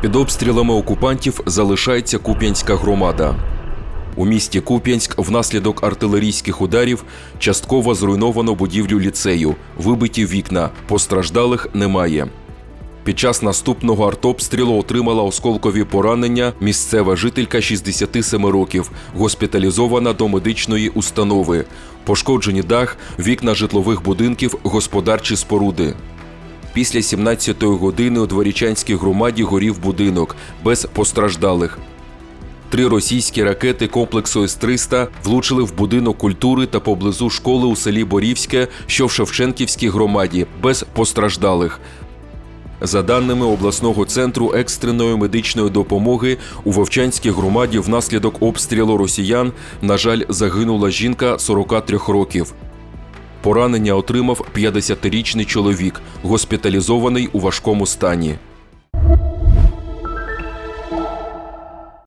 Під обстрілами окупантів залишається Куп'янська громада. У місті Куп'янськ внаслідок артилерійських ударів частково зруйновано будівлю ліцею, вибиті вікна, постраждалих немає. Під час наступного артобстрілу отримала осколкові поранення місцева жителька 67 років, госпіталізована до медичної установи. Пошкоджені дах, вікна житлових будинків, господарчі споруди. Після 17-ї години у Дворічанській громаді горів будинок без постраждалих. Три російські ракети комплексу С-300 влучили в будинок культури та поблизу школи у селі Борівське, що в Шевченківській громаді, без постраждалих. За даними обласного центру екстреної медичної допомоги, у Вовчанській громаді внаслідок обстрілу росіян, на жаль, загинула жінка 43 років. Поранення отримав 50-річний чоловік, госпіталізований у важкому стані.